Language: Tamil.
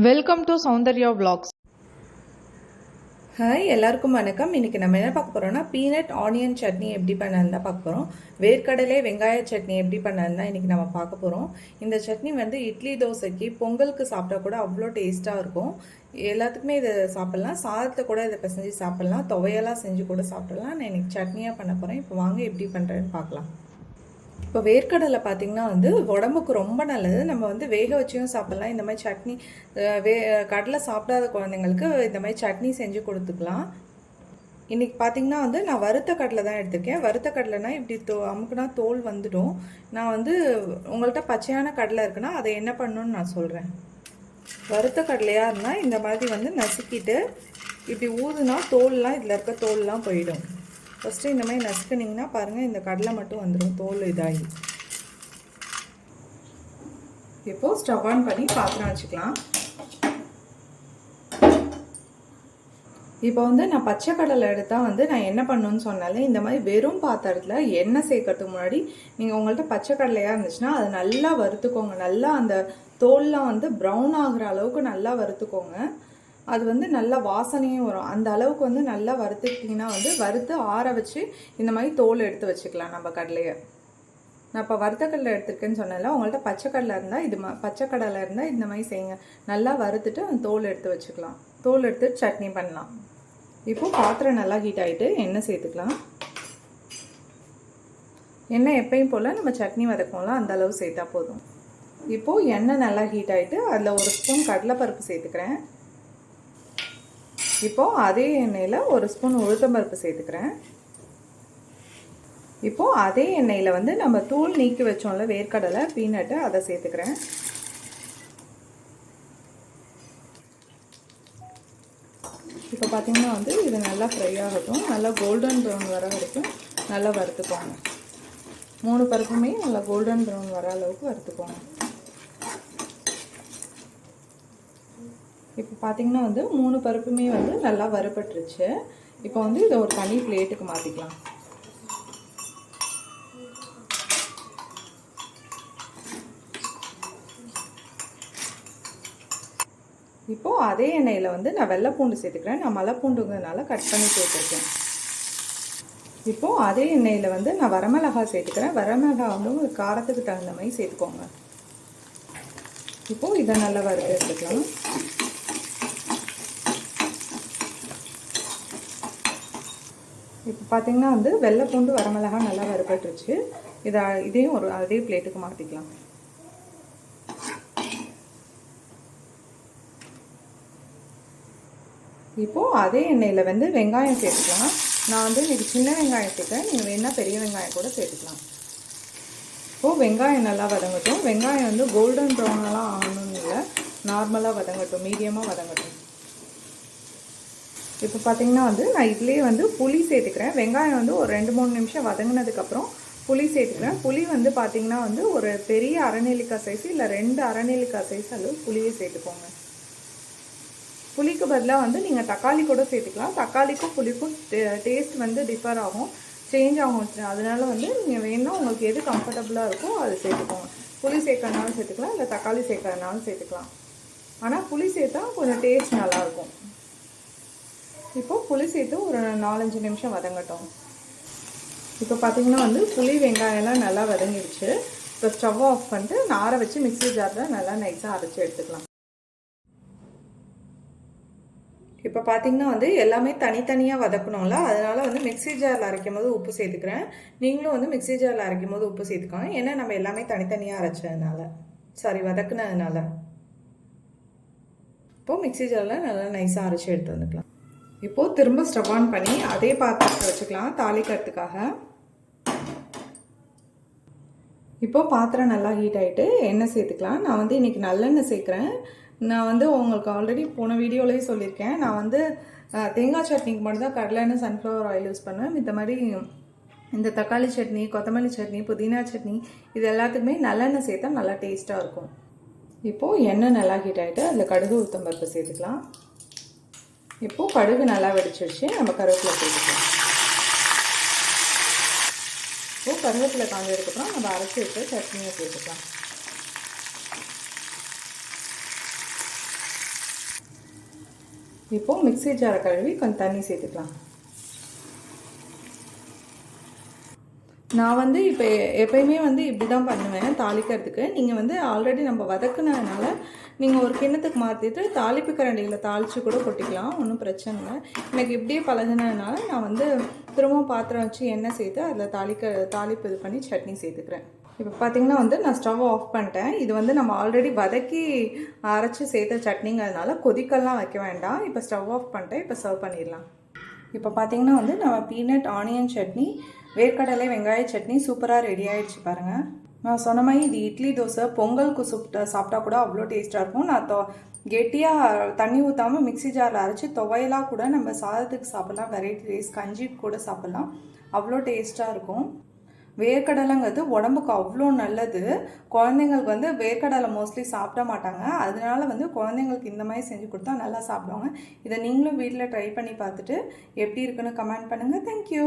Welcome to Soundarya vlogs. Hi எல்லாருக்கும் வணக்கம். இன்றைக்கி நம்ம என்ன பார்க்க போகிறோம்னா பீனட் ஆனியன் சட்னி எப்படி பண்ணன்னு தான் பார்க்க போகிறோம் வேர்க்கடலை வெங்காய சட்னி எப்படி பண்ணன்னு தான் இன்றைக்கி நம்ம பார்க்க போகிறோம் இந்த சட்னி வந்து இட்லி தோசைக்கு பொங்கலுக்கு சாப்பிட்டா கூட அவ்வளோ டேஸ்ட்டாக இருக்கும். எல்லாத்துக்குமே இதை சாப்பிட்லாம். சாதத்தை கூட இதை பிசைஞ்சு சாப்பிட்லாம். துவையெல்லாம் செஞ்சு கூட சாப்பிட்லாம். நான் இன்றைக்கி சட்னியாக பண்ண போகிறேன் இப்போ வாங்க எப்படி பண்ணுறேன்னு பார்க்கலாம். இப்போ வேர்க்கடலை பார்த்தீங்கன்னா வந்து உடம்புக்கு ரொம்ப நல்லது. நம்ம வந்து வேக வச்சியும் சாப்பிட்லாம். இந்த மாதிரி சட்னி வே கடலை சாப்பிடாத குழந்தைங்களுக்கு இந்த மாதிரி சட்னி செஞ்சு கொடுத்துக்கலாம். இன்றைக்கி பார்த்தீங்கன்னா வந்து நான் வறுத்த கடலை தான் எடுத்திருக்கேன். வறுத்த கடலைனா இப்படி தோ அமுக்குனா தோல் வந்துடும். நான் வந்து உங்கள்கிட்ட பச்சையான கடலை இருக்குன்னா அதை என்ன பண்ணணும்னு நான் சொல்கிறேன் வறுத்த கடலையாக இருந்தால் இந்த மாதிரி வந்து நசுக்கிட்டு இப்படி ஊதுனா தோல்லாம் இதில் இருக்க தோல்லாம் போயிடும். ஃபஸ்ட்டு இந்த மாதிரி நசுக்குனிங்கன்னா பாருங்கள் இந்த கடலை மட்டும் வந்துடும் தோல் இதாகி. இப்போது ஸ்டவ் ஆன் பண்ணி பாத்திரம் வச்சுக்கலாம். இப்போ வந்து நான் பச்சை கடலை எடுத்தால் வந்து நான் என்ன பண்ணுன்னு சொன்னாலே இந்த மாதிரி வெறும் பாத்திரத்தில் எண்ணெய் சேர்க்கறதுக்கு முன்னாடி நீங்கள் உங்கள்கிட்ட பச்சை கடலையாக இருந்துச்சுன்னா அதை நல்லா வறுத்துக்கோங்க. நல்லா அந்த தோல்லாம் வந்து ப்ரௌன் ஆகுற அளவுக்கு நல்லா வறுத்துக்கோங்க. அது வந்து நல்லா வாசனையும் வரும். அந்த அளவுக்கு வந்து நல்லா வறுத்துக்கிட்டிங்கன்னா வந்து வறுத்து ஆற வச்சு இந்த மாதிரி தோல் எடுத்து வச்சுக்கலாம் நம்ம கடலையை. நான் இப்போ வறுத்த கடலை எடுத்திருக்கேன்னு சொன்னேன்ல உங்கள்கிட்ட பச்சை கடலை இருந்தால் இது மா பச்சை கடலை இருந்தால் இந்த மாதிரி செய்யுங்க. நல்லா வறுத்துட்டு அந்த தோல் எடுத்து வச்சுக்கலாம். தோல் எடுத்து சட்னி பண்ணலாம். இப்போது பாத்திரம் நல்லா ஹீட் ஆகிட்டு எண்ணெய் சேர்த்துக்கலாம். எண்ணெய் எப்பயும் போல் நம்ம சட்னி வதக்கோம்ல அந்த அளவு சேர்த்தா போதும். இப்போது எண்ணெய் நல்லா ஹீட் ஆகிட்டு அதில் ஒரு ஸ்பூன் கடலைப்பருப்பு சேர்த்துக்கிறேன். இப்போது அதே எண்ணெயில் ஒரு ஸ்பூன் உளுத்தம்பருப்பு சேர்த்துக்கிறேன். இப்போது அதே எண்ணெயில் வந்து நம்ம தூள் நீக்கி வச்சோம்ல வேர்க்கடலை பீனட்டு அதை சேர்த்துக்கிறேன். இப்போ பார்த்தீங்கன்னா வந்து இது நல்லா ஃப்ரை ஆகட்டும். நல்லா கோல்டன் ப்ரௌன் வர வரைக்கும் நல்லா வறுத்துக்கோங்க. மூணு பருப்புமே நல்லா கோல்டன் ப்ரௌன் வர அளவுக்கு வறுத்துக்கோங்க. இப்போ பார்த்தீங்கன்னா வந்து மூணு பருப்புமே வந்து நல்லா வறுபட்டுருச்சு. இப்போ வந்து இதை ஒரு தனி பிளேட்டுக்கு மாற்றிக்கலாம் இப்போது அதே எண்ணெயில் வந்து நான் வெள்ளைப்பூண்டு சேர்த்துக்கிறேன். நான் மலைப்பூண்டுங்கிறதுனால கட் பண்ணி சேர்த்துருக்கேன். இப்போது அதே எண்ணெயில் வந்து நான் வரமிளகாய் சேர்த்துக்கிறேன். வரமிளகா வந்து உங்களுக்கு காரத்துக்கு தகுந்த மாதிரி சேர்த்துக்கோங்க. இப்போது இதை நல்லா வறுத்து எடுத்துக்கலாம். பார்த்தீங்கன்னா வந்து வெள்ளை பூண்டு வரமிளகா நல்லா வறுபட்டுருச்சு. இதை இதையும் ஒரு அதே பிளேட்டுக்கு மாற்றிக்கலாம் இப்போது அதே எண்ணெயில் வந்து வெங்காயம் சேர்த்துக்கலாம். நான் வந்து இன்றைக்கி சின்ன வெங்காயம் சேர்க்குறேன். நீங்கள் வேணால் பெரிய வெங்காயம் கூட சேர்த்துக்கலாம். இப்போது வெங்காயம் நல்லா வதங்கட்டும். வெங்காயம் வந்து கோல்டன் ப்ரௌனெல்லாம் ஆகணும் இல்லை. நார்மலாக வதங்கட்டும். மீடியமாக வதங்கட்டும். இப்போ பார்த்தீங்கன்னா வந்து நான் இதுலேயே வந்து புளி சேர்த்துக்கிறேன். வெங்காயம் வந்து ஒரு ரெண்டு மூணு நிமிஷம் வதங்கினதுக்கப்புறம் புளி சேர்த்துக்கிறேன். புளி வந்து பார்த்தீங்கன்னா வந்து ஒரு பெரிய அரைநெல்லிக்காய் சைஸ் இல்லை ரெண்டு அரைநெல்லிக்காய் சைஸ் அளவு புளியை சேர்த்துக்கோங்க. புளிக்கு பதிலாக வந்து நீங்கள் தக்காளி கூட சேர்த்துக்கலாம். தக்காளிக்கும் புளிக்கும் டேஸ்ட் வந்து டிஃபர் ஆகும். சேஞ்ச் ஆகும். அதனால வந்து நீங்கள் வேணும்னா உங்களுக்கு எது கம்ஃபர்டபுளாக இருக்கோ அதை சேர்த்துக்கோங்க. புளி சேர்க்கறனாலும் சேர்த்துக்கலாம். இல்லை தக்காளி சேர்க்கறனாலும் சேர்த்துக்கலாம். ஆனால் புளி சேர்த்தா கொஞ்சம் டேஸ்ட் நல்லாயிருக்கும் இப்போது புளி சேர்த்து ஒரு நாலஞ்சு நிமிஷம் வதங்கட்டும். இப்போ பார்த்தீங்கன்னா வந்து புளி வெங்காயம்லாம் நல்லா வதங்கிடுச்சு. இப்போ ஸ்டவ் ஆஃப் பண்ணிட்டு நாரை வச்சு மிக்ஸி ஜாரில் நல்லா நைஸாக அரைச்சி எடுத்துக்கலாம். இப்போ பார்த்தீங்கன்னா வந்து எல்லாமே தனித்தனியாக வதக்கணும்ல. அதனால் வந்து மிக்ஸி ஜாரில் அரைக்கும் போது உப்பு சேர்த்துக்கிறேன். நீங்களும் வந்து மிக்ஸி ஜாரில் அரைக்கும் போது உப்பு சேர்த்துக்கோங்க. ஏன்னா நம்ம எல்லாமே தனித்தனியாக அரைச்சதுனால. சாரி வதக்குனதுனால. இப்போது மிக்ஸி ஜாரில் நல்லா நைஸாக அரைச்சி எடுத்து வந்துக்கலாம். இப்போது திரும்ப ஸ்டவ் ஆன் பண்ணி அதே பாத்திரத்தை வச்சுக்கலாம் தாளிக்கிறதுக்காக. இப்போது பாத்திரம் நல்லா ஹீட் ஆகிட்டு எண்ணெய் சேர்த்துக்கலாம். நான் வந்து இன்றைக்கி நல்லெண்ணெய் சேர்க்குறேன். நான் வந்து உங்களுக்கு ஆல்ரெடி போன வீடியோலேயே சொல்லியிருக்கேன். நான் வந்து தேங்காய் சட்னிக்கு மட்டும் தான் கடலெண்ணெய் சன்ஃப்ளவர் ஆயில் யூஸ் பண்ணுவேன். இந்த மாதிரி இந்த தக்காளி சட்னி கொத்தமல்லி சட்னி புதினா சட்னி இது எல்லாத்துக்குமே நல்லெண்ணெய் சேர்த்தா நல்லா டேஸ்ட்டாக இருக்கும். இப்போது எண்ணெய் நல்லா ஹீட் ஆகிட்டு அதில் கடுகு உளுத்தம்பருப்பு சேர்த்துக்கலாம். இப்போது கடுகு நல்லா வெடிச்சிருச்சு நம்ம கருவேப்பிலை போட்டுக்கலாம் இப்போது கருவேப்பிலை காஞ்சதுக்கப்புறம் நம்ம அரைச்சி வச்ச சட்னியை போட்டுக்கலாம் இப்போது மிக்சி ஜாரை கழுவி கொஞ்சம் தண்ணி சேர்த்துக்கலாம். நான் வந்து இப்போ எப்பயுமே வந்து இப்படி தான் பண்ணுவேன் தாளிக்கிறதுக்கு. நீங்கள் வந்து ஆல்ரெடி நம்ம வதக்குனதுனால நீங்கள் ஒரு கிண்ணத்துக்கு மாற்றிட்டு தாளிப்பு கரண்டியில் தாளித்து கூட கொட்டிக்கலாம் ஒன்றும் பிரச்சனை இல்லை. எனக்கு இப்படியே பழகினதுனால நான் வந்து திரும்பவும் பாத்திரம் வச்சு எண்ணெய் சேர்த்து அதில் தாளிக்க தாளிப்பு இது பண்ணி சட்னி சேர்த்துக்கிறேன். இப்போ பார்த்தீங்கன்னா வந்து நான் ஸ்டவ் ஆஃப் பண்ணிட்டேன். இது வந்து நம்ம ஆல்ரெடி வதக்கி அரைச்சி சேர்த்த சட்னிங்கிறதுனால கொதிக்கல்லாம் வைக்க வேண்டாம். இப்போ ஸ்டவ் ஆஃப் பண்ணிட்டேன். இப்போ சர்வ் பண்ணிடலாம். இப்போ பார்த்தீங்கன்னா வந்து நம்ம பீனட் ஆனியன் சட்னி வேர்க்கடலை வெங்காய சட்னி சூப்பராக ரெடி ஆகிடுச்சு பாருங்கள் நான் சொன்ன மாதிரி இது இட்லி தோசை பொங்கலுக்கு சுப்ட சாப்பிட்டா கூட அவ்வளோ டேஸ்ட்டாக இருக்கும். நான் தொ கெட்டியாக தண்ணி ஊற்றாமல் மிக்ஸி ஜாரில் அரைச்சி துவையலாக கூட நம்ம சாதத்துக்கு சாப்பிட்லாம். வெரைட்டி ரைஸ் கஞ்சி கூட சாப்பிட்லாம். அவ்வளோ டேஸ்ட்டாக இருக்கும். வேர்க்கடலைங்கிறது உடம்புக்கு அவ்வளோ நல்லது. குழந்தைங்களுக்கு வந்து வேர்க்கடலை மோஸ்ட்லி சாப்பிட மாட்டாங்க. அதனால வந்து குழந்தைங்களுக்கு இந்த மாதிரி செஞ்சு கொடுத்தா நல்லா சாப்பிடுவாங்க. இதை நீங்களும் வீட்டில் ட்ரை பண்ணி பார்த்துட்டு எப்படி இருக்குன்னு கமெண்ட் பண்ணுங்கள் தேங்க்யூ